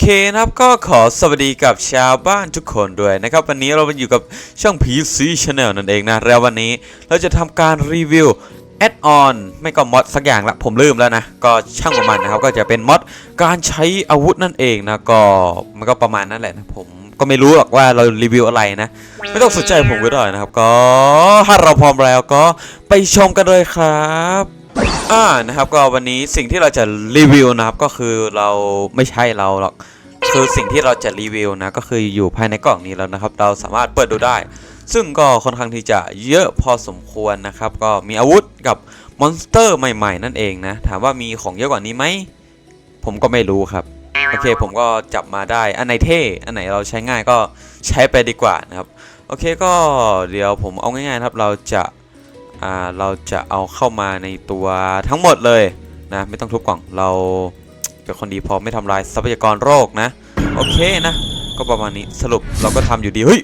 เคนะครับก็ขอสวัสดีกับชาวบ้านทุกคนด้วยนะครับ วันนี้เราอยู่กับช่อง PC Channel นั่นเองนะ แล้ววันนี้เราจะทำการรีวิวแอดออนไม่ก็มอดสักอย่างละผมลืมแล้วนะ ก็ช่างประมาณนะครับ ก็จะเป็นมอดการใช้อาวุธนั่นเองนะ ก็มันก็ประมาณนั้นแหละนะผมก็ไม่รู้หรอกว่าเรารีวิวอะไรนะ ไม่ต้องสนใจผมก็ได้นะครับ ก็ถ้าเราพร้อมแล้วก็ไปชมกันเลยครับอ่านะครับก็วันนี้สิ่งที่เราจะรีวิวนะครับก็คือเราไม่ใช่เราหรอก คือสิ่งที่เราจะรีวิวนะก็คืออยู่ภายในกล่องนี้แล้วนะครับ เราสามารถเปิดดูได้ ซึ่งก็ค่อนข้างที่จะเยอะพอสมควรนะครับ ก็มีอาวุธกับมอนสเตอร์ใหม่ๆ นั่นเองนะ ถามว่ามีของเยอะกว่านี้ไหม ผมก็ไม่รู้ครับ โอเคผมก็จับมาได้ อันไหนเท่ อันไหนเราใช้ง่ายก็ใช้ไปดีกว่านะครับ โอเคก็เดี๋ยวผมเอาง่ายๆครับ เราจะอ่าเราจะเอาเข้ามาในตัวทั้งหมดเลยนะ ไม่ต้องทุบกล่องเรา เป็นคนดีพอไม่ทำลายทรัพยากรโรคนะ โอเคนะ ก็ประมาณนี้สรุปเราก็ทำอยู่ดีเฮ้ย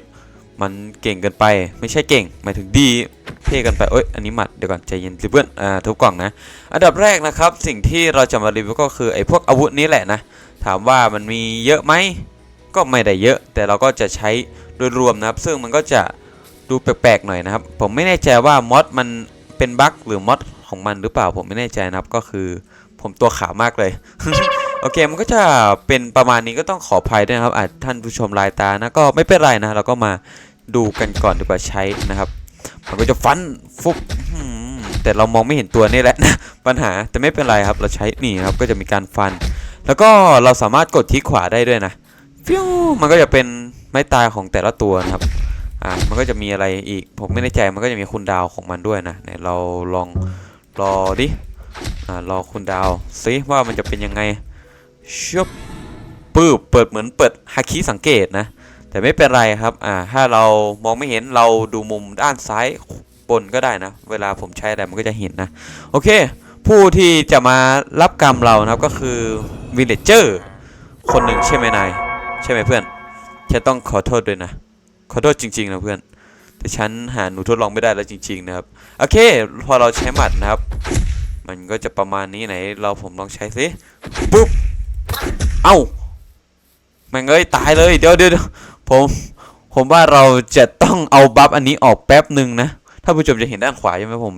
มันเก่งเกินไปไม่ใช่เก่งหมายถึงดีเท่เกันไปเอ้ยอันนี้หมัดเดี๋ยวก่อนใจเย็นสิเพื่อนอ่าทุบกล่องนะ อันดับแรกนะครับ สิ่งที่เราจะมารีวิวก็คือไอ้พวกอาวุธนี้แหละนะ ถามว่ามันมีเยอะไหมก็ไม่ได้เยอะ แต่เราก็จะใช้โดยรวมนะครับ ซึ่งมันก็จะดูแปลกๆหน่อยนะครับ ผมไม่แน่ใจว่ามอดมันเป็นบั๊กหรือมอดของมันหรือเปล่าผมไม่แน่ใจนะครับก็คือ ผมตัวขาวมากเลย โอเคมันก็จะเป็นประมาณนี้ก็ต้องขออภัยด้วยนะครับอาจท่านผู้ชมลายตานะก็ไม่เป็นไรนะเราก็มาดูกันก่อนดีกว่าใช้นะครับ มันก็จะฟันฟุบแต่เรามองไม่เห็นตัวนี่แหละนะปัญหาแต่ไม่เป็นไรครับเราใช้นี่ครับก็จะมีการฟัน แล้วก็เราสามารถกดที่ขวาได้ด้วยนะฟิวมันก็จะเป็นไม้ตายของแต่ละตัวนะครับอ่ามันก็จะมีอะไรอีกผมไม่แน่ใจมันก็จะมีคุณดาวของมันด้วยนะไหนเราลองรอดิ รอคุณดาวซิว่ามันจะเป็นยังไงชุบปื้บเปิดเหมือนเปิดฮาคิสังเกตนะ แต่ไม่เป็นไรครับ อ่า ถ้าเรามองไม่เห็นเราดูมุมด้านซ้ายบนก็ได้นะ เวลาผมใช้อะไรมันก็จะเห็นนะ โอเค ผู้ที่จะมารับกรรมเรานะครับก็คือวิลเลจเจอร์คนหนึ่งใช่ไหมนาย ใช่ไหมเพื่อน ฉันต้องขอโทษด้วยนะ ขอโทษจริง ๆ นะเพื่อน แต่ฉันหาหนูทดลองไม่ได้แล้วจริง ๆ นะครับ โอเค พอเราใช้หมัดนะครับ มันก็จะประมาณนี้ไหน เราผมลองใช้สิปุ๊บ เอ้าแม่งเอ้ยตายเลย เดี๋ยวเดี๋ยวผม ผมว่าเราจะต้องเอาบัฟอันนี้ออกแป๊บหนึ่งนะถ้าผู้ชมจะเห็นด้านขวาใช่ไหมผม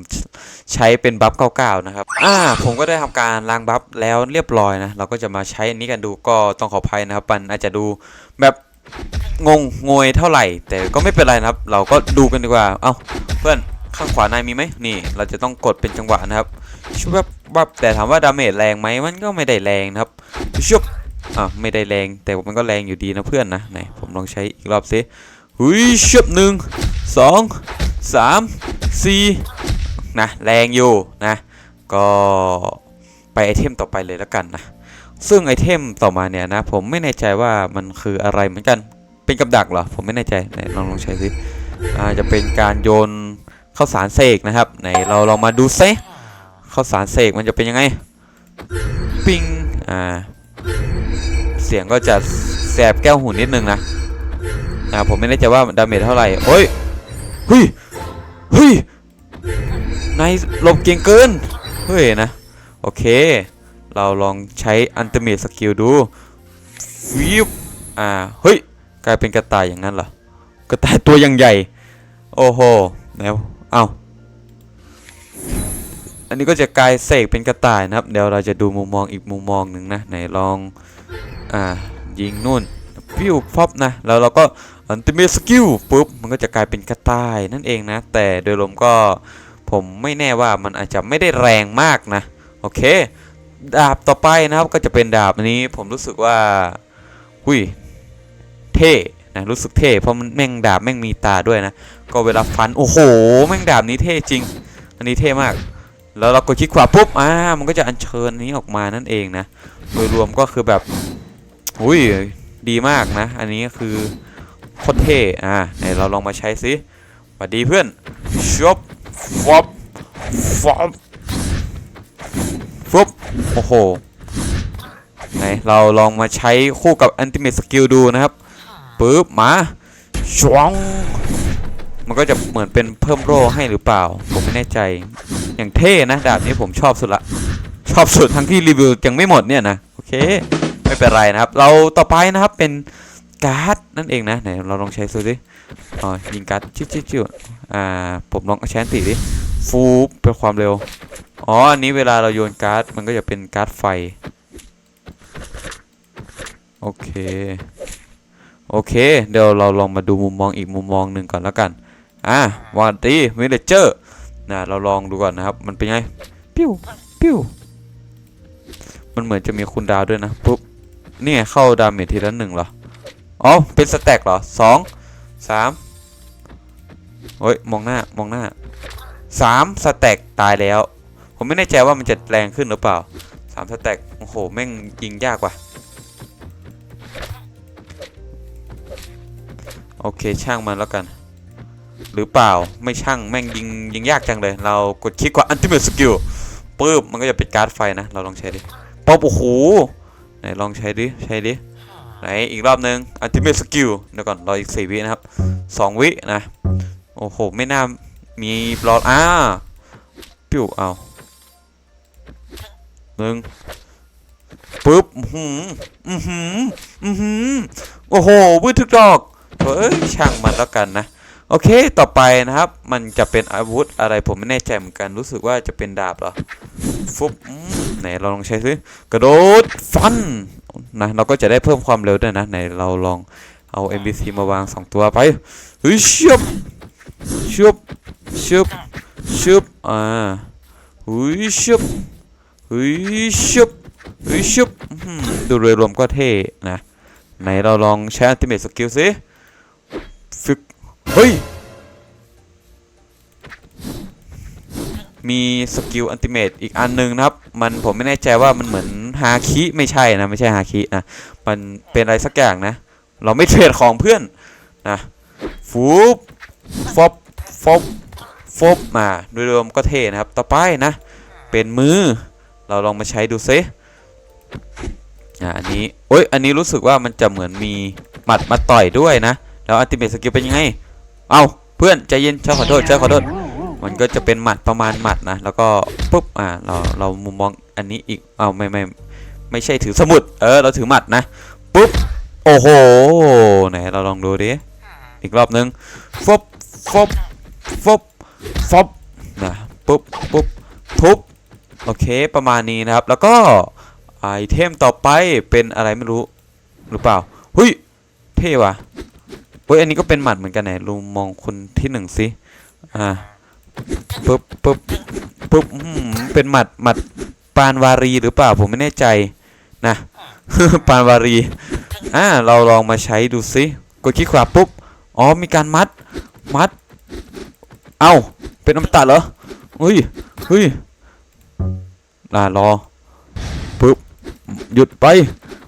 ใช้เป็นบัฟ99นะครับอ่าผมก็ได้ทำการล้างบัฟแล้วเรียบร้อยนะ เราก็จะมาใช้อันนี้กันดูก็ต้องขออภัยนะครับมันอาจจะดูแบบงงงวยเท่าไหร่ แต่ก็ไม่เป็นไรนะครับ เราก็ดูกันดีกว่า เอ้าเพื่อนข้างขวานายมีไหมนี่ เราจะต้องกดเป็นจังหวะนะครับ ชุบแบบแบบแต่ถามว่าดาเมจแรงไหมมันก็ไม่ได้แรงนะครับชุบอะไม่ได้แรงแต่มันก็แรงอยู่ดีนะเพื่อนนะไหนผมลองใช้อีกรอบสิหุยชุบหนึ่งสองสามสี่นะแรงอยู่นะ ก็ไปไอเทมต่อไปเลยแล้วกันนะซึ่งไอเทมต่อมาเนี่ยนะ ผมไม่แน่ใจว่ามันคืออะไรเหมือนกันเป็นกับดักเหรอผมไม่แน่ใจไหนลองลองใช้สิอ่าจะเป็นการโยนข้าวสารเสกนะครับไหนเราลองมาดูซิ ข้าวสารเสกมันจะเป็นยังไง ปิงอ่า เสียงก็จะแสบแก้วหูนิดนึงนะ อ่า ผมไม่แน่ใจว่าดาเมจเท่าไหร่โอ้ยเฮ้ยเฮ้ยนายหลบเก่งเกิน เฮ้ยนะ โอเค เราลองใช้อันเต a t e สกิลดูฟิวอ่า เฮ้ย กลายเป็นกระต่ายอย่างนั้นเหรอ กระต่ายตัวยังใหญ่ โอ้โหแล้วเอา อันนี้ก็จะกลายเสกเป็นกระต่ายนะครับ เดี๋ยวเราจะดูมุมมองอีกมุมมองหนึ่งนะไหนลองอ่ายิงนู่นฟิวฟอบนะแล้วเราก็อันต a t e สกิลปุ๊บมันก็จะกลายเป็นกระต่ายนั่นเองนะ แต่โดยรวมก็ผมไม่แน่ว่ามันอาจจะไม่ได้แรงมากนะ โอเค ดาบต่อไปนะครับก็จะเป็นดาบนนี้ผมรู้สึกว่าหุยเท่นะรู้สึกเท่เพราะมันแม่งดาบแม่งมีตาด้วยนะ ก็เวลาฟันโอ้โห แม่งดาบนี้เท่จริง อันนี้เท่มาก แล้วเรากดคลิกขวาปุ๊บอ่ามันก็จะอัญเชิญนี้ออกมานั่นเองนะโดยรวมก็คือแบบอุ้ยดีมากนะ อันนี้คือโคตรเท่อ่าไหนเราลองมาใช้สิสวัสดีเพื่อนชอบฟอบฟอบฟุบโอ้โหไหนเราลองมาใช้คู่กับ Ultimate Skill ดูนะครับปึ๊บมาชวงมันก็จะเหมือนเป็นเพิ่มโร่ให้หรือเปล่า แน่ใจ อย่างเท่นะดาบนี้ผมชอบสุดละ ชอบสุดทั้งที่รีวิวยังไม่หมดเนี่ยนะโอเค ไม่เป็นไรนะครับ เราต่อไปนะครับเป็นการ์ดนั่นเองนะไหนเราลองใช้ดูดิอ๋อยิงการ์ดจิ้วจิ้วจิ้วอ่าผมลองเอาแชนติดิฟูบเป็นความเร็วอ๋ออันนี้เวลาเราโยนการ์ดมันก็จะเป็นการ์ดไฟโอเคโอเค เดี๋ยวเราลองมาดูมุมมองอีกมุมมองหนึ่งก่อนแล้วกัน อ่าวันดีวิลเลเจอร์ นะเราลองดูก่อนนะครับ มันเป็นไงปิ้วปิ้วมันเหมือนจะมีคูณดาวด้วยนะปุ๊บนี่ไงเข้าดาเมจทีละหนึ่งเหรออ๋อเป็นสแต็กเหรอสองสามโอ้ยมองหน้ามองหน้าสามสแต็กตายแล้ว ผมไม่แน่ใจว่ามันจะแรงขึ้นหรือเปล่าสามสแต็กโอ้โหแม่งยิงยากว่ะโอเคช่างมันแล้วกัน หรือเปล่าไม่ช่างแม่งยิงยิงยากจังเลย เรากดคลิกกว่า Ultimate Skill ปึ๊บมันก็จะเป็นการ์ดไฟนะ เราลองใช้ดิป๊อบโอ้โหไหนลองใช้ดิใช้ดิไหนอีกรอบนึง Ultimate Skill เดี๋ยวก่อนรออีก4วินะครับ2วินะโอ้โหไม่น่ามีบลอดอ่าปิ้วเอาหนึ่งปึ๊บหืมอือหืมอือหืมโอ้โหวืดทุกดอกเฮ้ยช่างมันแล้วกันนะ โอเค ต่อไปนะครับ มันจะเป็นอาวุธอะไรผมไม่แน่ใจเหมือนกัน รู้สึกว่าจะเป็นดาบเหรอ ฟุบไหนเราลองใช้ซิกระโดด ฟัน นะ เราก็จะได้เพิ่มความเร็วด้วยนะ ไหนเราลองเอา NPC มาวาง2ตัวไปเฮ้ยชุบชุบชุบชุบอ่าเฮ้ยชุบเฮ้ยชุบเฮ้ยชุบอื้อหือดูโดยรวมก็เท่นะ ไหนเราลองใช้ Ultimate Skill สิ เฮ้ย มีสกิลอันติเมตอีกอันหนึ่งนะครับ มันผมไม่แน่ใจว่ามันเหมือนฮาคิไม่ใช่นะ ไม่ใช่ฮาคินะ มันเป็นอะไรสักอย่างนะ เราไม่เทรดของเพื่อนนะฟูบฟอบฟอบฟบมาโดยรวมก็เท่นะครับ ต่อไปนะ เป็นมือ เราลองมาใช้ดูซิอ่าอันนี้โอ้ยอันนี้รู้สึกว่ามันจะเหมือนมีหมัดมาต่อยด้วยนะ แล้วอัลติเมทสกิลเป็นยังไง เอาเพื่อนใจเย็นเจ้าขอโทษเจ้าขอโทษ มันก็จะเป็นหมัดประมาณหมัดนะ แล้วก็ปุ๊บอ่าเราเรามุมมองอันนี้อีกเอาไม่ไม่ไม่ใช่ถือสมุดเออเราถือหมัดนะปุ๊บโอ้โหไหนเราลองดูดิอีกรอบนึงฟบฟบฟบฟบนะปุ๊บปุ๊บทุบโอเคประมาณนี้นะครับ แล้วก็ไอเทมต่อไปเป็นอะไรไม่รู้หรือเปล่าเฮ้ยเท่ว่ะ เฮ้ยอันนี้ก็เป็นหมัดเหมือนกันไหนลุงมองคนที่หนึ่งสิอ่าปุ๊บปุ๊บปุ๊บอื้อหือเป็นหมัดหมัดปานวารีหรือเปล่าผมไม่แน่ใจนะปานวารีอ่าเราลองมาใช้ดูสิกดคลิกขวาปุ๊บอ๋อมีการมัดมัด เอ้าเป็นอมตะเหรอเฮ้ยเฮ้ยอ่ารอปุ๊บหยุดไป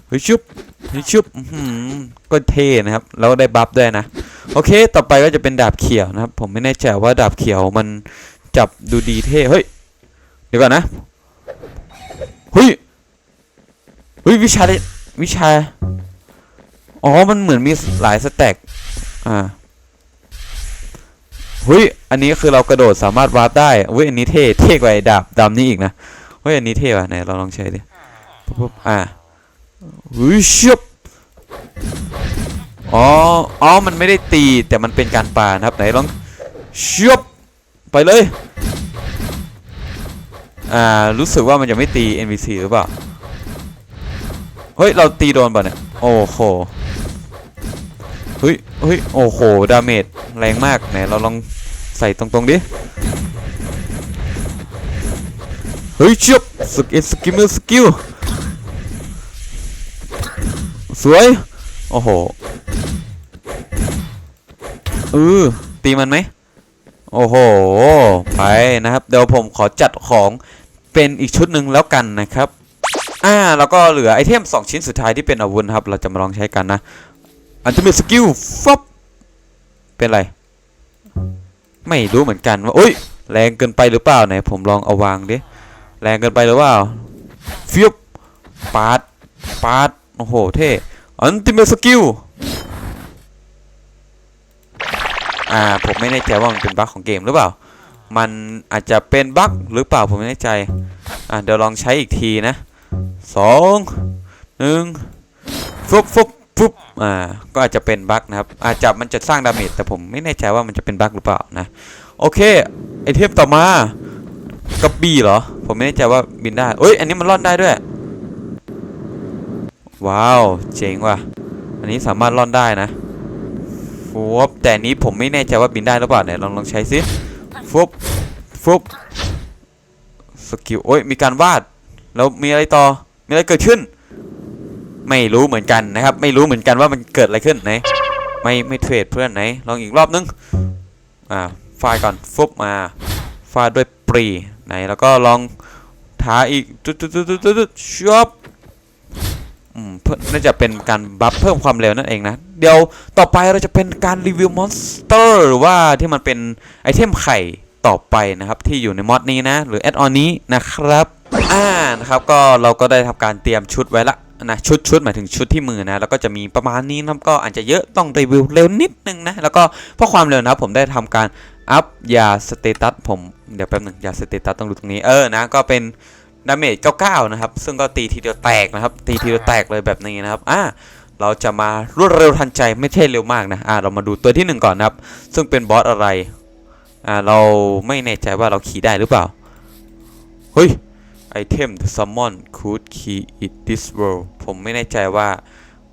เฮ้ยชุบ เฮ้ยชุบอื้อหือก็เท่นะครับ แล้วได้บัฟด้วยนะ โอเค ต่อไปก็จะเป็นดาบเขียวนะครับ ผมไม่แน่ใจว่าดาบเขียวมันจับดูดีเท่ เฮ้ย เดี๋ยวก่อนนะ เฮ้ย เฮ้ย วิชาเลวิชา อ๋อ มันเหมือนมีหลายสแต็ก อ่า เฮ้ย อันนี้คือเรากระโดดสามารถวาร์ปได้เฮ้ย อันนี้เท่ เท่กว่าดาบดำนี่อีกนะ เฮ้ย อันนี้เท่ว่ะไหนเราลองใช้ดิปุ๊บอ่า เฮ้ยชุบอ๋อ อ๋อ มันไม่ได้ตีแต่มันเป็นการปานะครับ ไหนลองชุบไปเลย อ่า รู้สึกว่ามันจะไม่ตี NPC หรือเปล่า เฮ้ย เราตีโดนป่ะเนี่ย โอ้โห เฮ้ยเฮ้ย โอ้โห ดาเมจแรงมาก ไหนเราลองใส่ตรงๆดิ เฮ้ยชุบสกิลสกิลสกิล สวย โอ้โหเออตีมันไหม โอ้โห ไปนะครับ เดี๋ยวผมขอจัดของเป็นอีกชุดหนึ่งแล้วกันนะครับ อ่า แล้วก็เหลือไอเทม 2 ชิ้นสุดท้ายที่เป็นอาวุธครับ เราจะมาลองใช้กันนะ อันจะมีสกิลฟับเป็นไร ไม่รู้เหมือนกันว่าอุ้ย แรงเกินไปหรือเปล่าไหนผมลองเอาวางดิ แรงเกินไปหรือเปล่าฟิวปาดปาด โอ้โห เท่อันติเมสกิลอ่า ผมไม่แน่ใจว่ามันเป็นบั๊กของเกมหรือเปล่า มันอาจจะเป็นบั๊กหรือเปล่าผมไม่แน่ใจ อ่าเดี๋ยวลองใช้อีกทีนะสองหนึ่งฟุบฟุบฟุบอ่า ก็อาจจะเป็นบั๊กนะครับ อาจจะมันจะสร้างดาเมจแต่ผมไม่แน่ใจว่ามันจะเป็นบั๊กหรือเปล่านะ โอเค ไอเทมต่อมากระบี่เหรอ ผมไม่แน่ใจว่าบินได้เอ้ย อันนี้มันรอดได้ด้วย ว้าว เจ๋งว่ะ อันนี้สามารถรอดได้นะฟุบแต่นี้ผมไม่แน่ใจว่าบินได้หรือเปล่าเนี่ยลองลองใช้ซิฟุบฟุบสกิลโอ้ยมีการวาด แล้วมีอะไรต่อ มีอะไรเกิดขึ้น ไม่รู้เหมือนกันนะครับ ไม่รู้เหมือนกันว่ามันเกิดอะไรขึ้นไหน ไม่ไม่เทรดเพื่อนไหน ลองอีกรอบนึง อ่าฟาดก่อนฟุบมาฟาดด้วยปรีไหนแล้วก็ลองท้าอีกจุดจุดจุดจุดจุดช็อป น่าจะเป็นการบัฟเพิ่มความเร็วนั่นเองนะ เดี๋ยวต่อไปเราจะเป็นการรีวิวมอนสเตอร์หรือว่าที่มันเป็นไอเทมไข่ต่อไปนะครับที่อยู่ในมอดนี้นะ หรือแอดออนนี้นะครับอ่านะครับก็เราก็ได้ทำการเตรียมชุดไว้ละนะชุดชุดหมายถึงชุดที่มือนะ แล้วก็จะมีประมาณนี้นะครับก็อาจจะเยอะต้องรีวิวเร็วนิดนึงนะ แล้วก็เพราะความเร็วนะครับผมได้ทำการอัพยาสเตตัสผมเดี๋ยวแป๊บหนึงยาสเตตัสต้องดูตรงนี้เออนะก็เป็น ดาเมจ99 นะครับ ซึ่งก็ตีทีเดียวแตกนะครับ ตีทีเดียวแตกเลยแบบนี้นะครับ อ่า เราจะมารวดเร็วทันใจไม่ใช่เร็วมากนะ อ่า เรามาดูตัวที่หนึ่งก่อนนะครับ ซึ่งเป็นบอสอะไร อ่า เราไม่แน่ใจว่าเราขี่ได้หรือเปล่า เฮ้ย ไอเทม the summon could key it this world ผมไม่แน่ใจว่า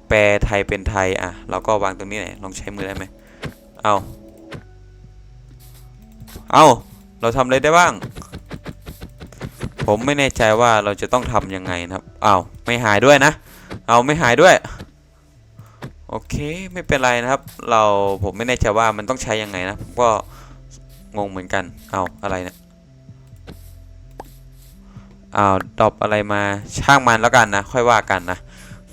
แปลไทยเป็นไทย อะ เราก็วางตรงนี้หน่อยลองใช้มือได้ไหม เอา เอา เราทำอะไรได้บ้าง ผมไม่แน่ใจว่าเราจะต้องทำยังไงนะครับเอาไม่หายด้วยนะ เอาไม่หายด้วย โอเคไม่เป็นไรนะครับ เราผมไม่แน่ใจว่ามันต้องใช้ยังไงนะผมก็งงเหมือนกัน เอาอะไรเนะี่ยอ้าวดรอปอะไรมาช่างมันแล้วกันนะ ค่อยว่ากันนะ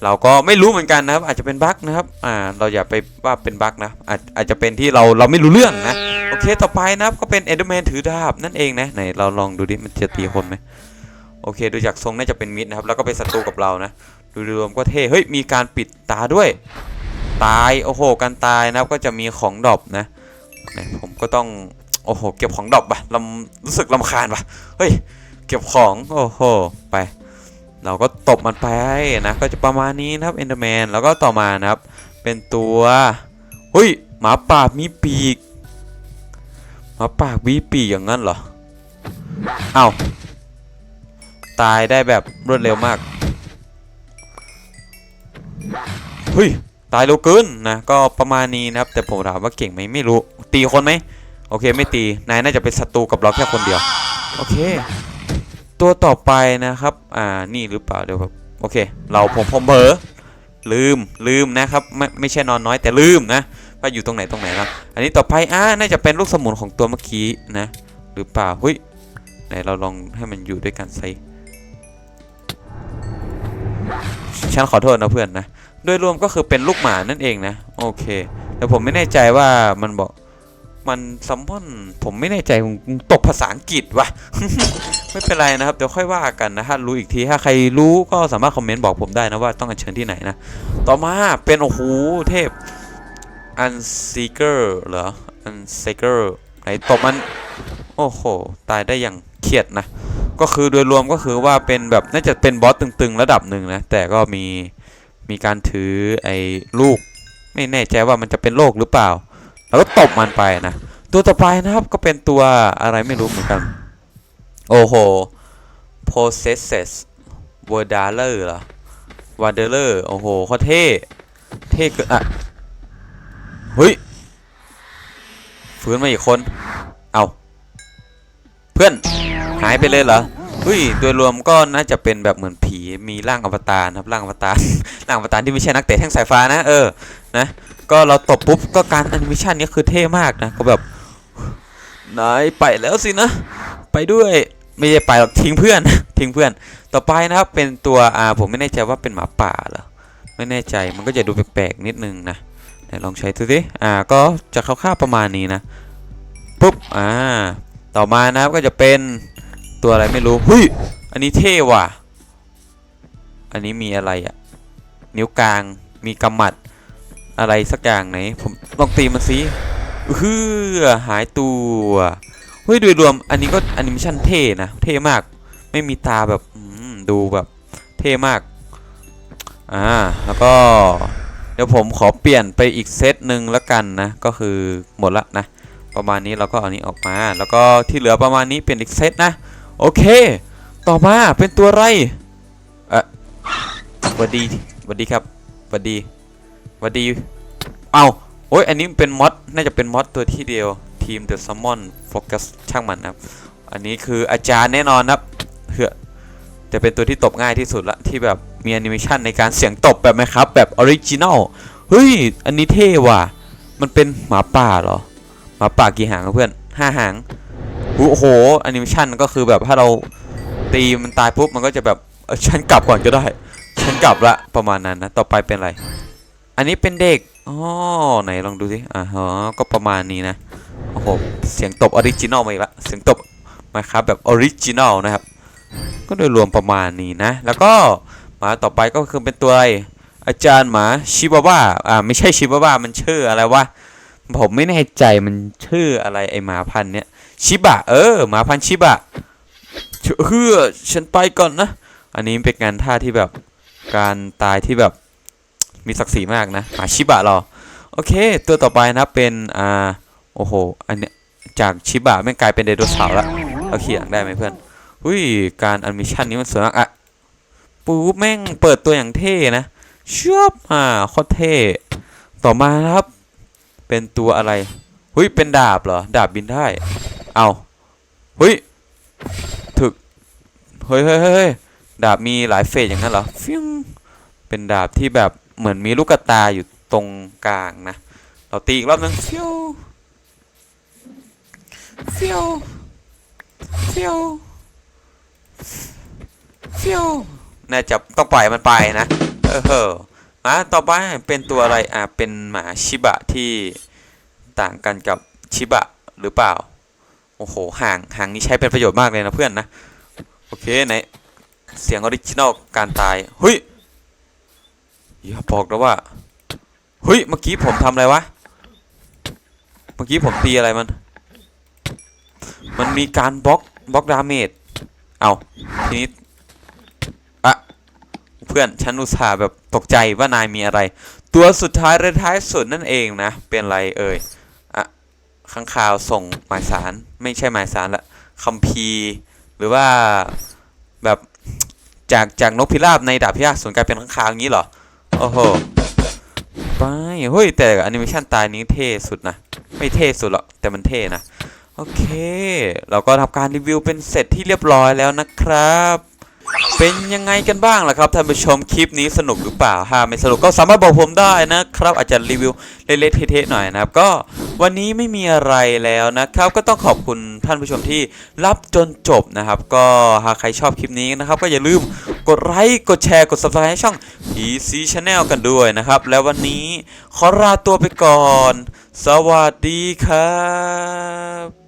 เราก็ไม่รู้เหมือนกันนะครับ อาจจะเป็นบั๊กนะครับ อ่า เราอย่าไปว่าเป็นบั๊กนะอาจอาจจะเป็นที่เราเราไม่รู้เรื่องนะ โอเคต่อไปนะครับก็เป็นเอ d ด r m แมนถือดาบนั่นเองนะไหนเราลองดูดิมันจะตีคนไหมโอเคดูจากทรงน่าจะเป็นมิดนะครับ แล้วก็เป็นศัตรูกับเรานะ ดูรวมก็เท่เฮ้ยมีการปิดตาด้วย ตายโอ้โหการตายนะครับก็จะมีของดรอปนะไหนผมก็ต้องโอ้โหเก็บของดรอปปะลำรู้สึกลำคาญปะเฮ้ยเก็บของโอ้โหไป เราก็ตบมันไปนะก็จะประมาณนี้นะครับเอนเดอร์แมนแล้วก็ต่อมานะครับ เป็นตัวเฮ้ยหมาป่ามีปีก มาป่ามีปีอย่างนั้นเหรอ เอ้าตายได้แบบรวดเร็วมาก เฮ้ย ตายเร็วเกินนะ ก็ประมาณนี้นะครับ แต่ผมถามว่าเก่งไหมไม่รู้ ตีคนไหม โอเคไม่ตี นายน่าจะเป็นศัตรูกับเราแค่คนเดียว โอเค ตัวต่อไปนะครับ อ่า นี่หรือเปล่าเดี๋ยวครับโอเค เราผมผมเบอลืมลืมนะครับ ไม่ไม่ใช่นอนน้อยแต่ลืมนะ ว่าอยู่ตรงไหนตรงไหนนะอันนี้ต่อไปอ่าน่าจะเป็นลูกสมุนของตัวเมื่อกี้นะ หรือเปล่าเฮ้ยไหนเราลองให้มันอยู่ด้วยกันไซฉันขอโทษนะเพื่อนนะโดยรวมก็คือเป็นลูกหมานั่นเองนะโอเค แต่ผมไม่แน่ใจว่ามันบอกมันซัมมอนผมไม่แน่ใจผมตกภาษาอังกฤษวะไม่เป็นไรนะครับเดี๋ยวค่อยว่ากันนะถ้ารู้อีกทีถ้าใครรู้ก็สามารถคอมเมนต์บอกผมได้นะว่าต้องอัญเชิญที่ไหนนะต่อมาเป็นโอ้โหเทพ อันซีเกอร์เหรอ อันซีเกอร์ไหนตบมัน โอ้โห ตายได้อย่างเครียดนะ ก็คือโดยรวมก็คือว่าเป็นแบบน่าจะเป็นบอสตึงๆ ระดับหนึ่งนะ แต่ก็มีมีการถือไอ้ลูก ไม่แน่ใจว่ามันจะเป็นโรคหรือเปล่า แล้วก็ตบมันไปนะ ตัวต่อไปนะครับก็เป็นตัวอะไรไม่รู้เหมือนกัน โอ้โห possesses w a r d a l e r เหรอ w a r d a l e r โอ้โหเขาเท่ เท่เกินอะ เฮ้ยฟื้นมาอีกคน เอาเพื่อนหายไปเลยเหรอเฮ้ยโดยรวมก็น่าจะเป็นแบบเหมือนผีมีร่างอวตารนะครับร่างอวตารร่างอวตารที่ไม่ใช่นักเตะแท่งสายฟ้านะเออนะก็เราตบปุ๊บก็การแอนิเมชันนี้คือเท่มากนะก็แบบนายไปแล้วสินะ ไปด้วยไม่ได้ไปหรอกทิ้งเพื่อนทิ้งเพื่อน ต่อไปนะครับเป็นตัวอ่าผมไม่แน่ใจว่าเป็นหมาป่าเหรอไม่แน่ใจมันก็จะดูแปลกๆนิดนึงนะ ไหนลองใช้ดูสิอ่าก็จะคร่าวๆประมาณนี้นะปุ๊บอ่าต่อมานะครับก็จะเป็นตัวอะไรไม่รู้หุ้ยอันนี้เท่ว่ะ อันนี้มีอะไรอะนิ้วกลางมีกำมัดอะไรสักอย่างไหนผมลองตีมันสิเฮือหายตัวเฮ้ยโดยรวมอันนี้ก็แอนิเมชันเท่นะเท่มากไม่มีตาแบบดูแบบเท่มากอ่าแล้วก็ เดี๋ยวผมขอเปลี่ยนไปอีกเซตหนึ่งแล้วกันนะ ก็คือหมดละนะ ประมาณนี้เราก็เอานี้ออกมา แล้วก็ที่เหลือประมาณนี้เปลี่ยนอีกเซตนะ โอเค ต่อมาเป็นตัวอะไรเอ่อวัดดีวัดดีครับวัดดีวัดดี เอาโอ้ยอันนี้เป็นมอดน่าจะเป็นมอดตัวที่เดียวทีม The Summon Focus ช่างมันนะครับ อันนี้คืออาจารย์แน่นอนครับเพื่อ จะเป็นตัวที่ตบง่ายที่สุดละที่แบบมีแอนิเมชันในการเสียงตบแบบไหมครับ แบบออริจินอลเฮ้ย อันนี้เท่ว่ะ มันเป็นหมาป่าเหรอ หมาป่ากี่หางครับเพื่อนห้าหางโอ้โหแอนิเมชันก็คือแบบถ้าเราตีมันตายปุ๊บมันก็จะแบบฉันกลับก่อนก็ได้ ฉันกลับละประมาณนั้นนะ ต่อไปเป็นอะไร อันนี้เป็นเด็กอ๋อไหนลองดูสิอ่าฮะก็ประมาณนี้นะโอ้โหเสียงตบออริจินอลมาอีกละเสียงตบมาครับแบบออริจินอลนะครับ ก็โดยรวมประมาณนี้นะ แล้วก็หมาต่อไปก็คือเป็นตัวอะไรอาจารย์หมาชิบาว่าอ่าไม่ใช่ชิบาว่ามันชื่ออะไรวะผมไม่แน่ใจมันชื่ออะไรไอหมาพันธุ์เนี้ยชิบะเออหมาพันธุ์ชิบะเฮ้อฉันไปก่อนนะ อันนี้เป็นงานท่าที่แบบการตายที่แบบมีศักดิ์ศรีมากนะหมาชิบะเราโอเค ตัวต่อไปนะเป็นอ่าโอ้โหอันเนี้ยจากชิบะแม่งกลายเป็นไดโนเสาร์ละเราเขียนได้ไหมเพื่อน อุ้ยการแอนิเมชันนี้มันสวยมากอะปูแม่งเปิดตัวอย่างเท่นะชอบอ่าโคตรเท่ต่อมานะครับ เป็นตัวอะไรหุ้ยเป็นดาบเหรอ ดาบบินได้ เอาหุ้ยถึกเฮ้ยเฮ้ยเฮ้ยดาบมีหลายเฟสอย่างนั้นเหรอฟิวเป็นดาบที่แบบเหมือนมีลูกกระตาอยู่ตรงกลางนะ เราตีอีกรอบนึงฟิวฟิวฟิว ฟิวน่าจะต้องปล่อยมันไปนะ เออเฮ้อมาต่อไปเป็นตัวอะไร อะเป็นหมาชิบะที่ต่างกันกับชิบะหรือเปล่า โอ้โห ห่าง ห่างนี้ใช้เป็นประโยชน์มากเลยนะเพื่อนนะ โอเคไหน เสียงออริจินอลการตายเฮ้ยอย่าบอกนะว่าเฮ้ย เมื่อกี้ผมทำอะไรวะ เมื่อกี้ผมตีอะไรมัน มันมีการบล็อกบล็อกดาเมจ เอาทีนี้อะเพื่อนฉันอุตส่าห์แบบตกใจว่านายมีอะไร ตัวสุดท้ายและท้ายสุดนั่นเองนะ เป็นไรเอ่ยอะข้างข่าวส่งหมายสารไม่ใช่หมายสารละคัมภีร์หรือว่าแบบจากจากนกพิราบในดาบพิฆาตสูนกลายเป็นข้างคาวอย่างนี้เหรอโอ้โหไปเฮ้ยแต่แอนิเมชันตายนี้เท่สุดนะ ไม่เท่สุดหรอกแต่มันเท่นะ เค เราก็ทำการรีวิวเป็นเสร็จที่เรียบร้อยแล้วนะครับ เป็นยังไงกันบ้างล่ะครับท่านผู้ชมคลิปนี้สนุกหรือเปล่าถ้าไม่สนุกก็สามารถบอกผมได้นะครับ อาจจะรีวิวเละๆเทะๆหน่อยนะครับ ก็วันนี้ไม่มีอะไรแล้วนะครับ ก็ต้องขอบคุณท่านผู้ชมที่รับจนจบนะครับ ก็หากใครชอบคลิปนี้นะครับ ก็อย่าลืมกดไลค์กดแชร์กด subscribe ให้ช่อง PC Channel กันด้วยนะครับ แล้ววันนี้ขอลาตัวไปก่อน สวัสดีครับ